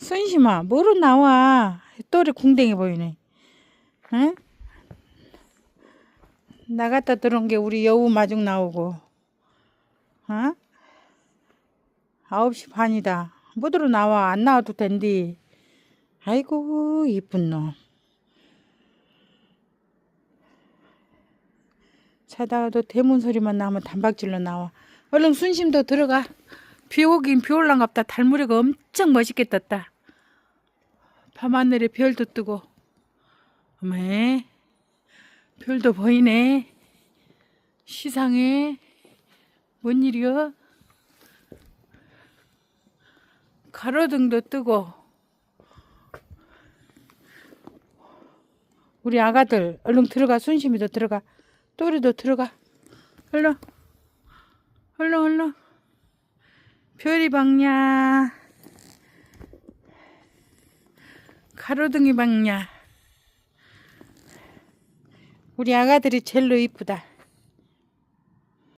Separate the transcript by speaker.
Speaker 1: 순심아, 뭐로 나와? 또리 궁뎅이 보이네. 응? 나갔다 들어온 게 우리 여우 마중 나오고. 어? 9시 반이다. 뭐들어 나와? 안 나와도 된디. 아이고, 이쁜 놈. 자다가도 대문 소리만 나면 단박질로 나와. 얼른 순심도 들어가. 비 오긴 비 올란갑다. 달무리가 엄청 멋있게 떴다. 밤하늘에 별도 뜨고. 어메, 별도 보이네. 시상해. 뭔 일이여? 가로등도 뜨고. 우리 아가들 얼른 들어가 순심이도 들어가 또리도 들어가 얼른 얼른 얼른 별이 박냐. 가로등이 박냐. 우리 아가들이 젤로 이쁘다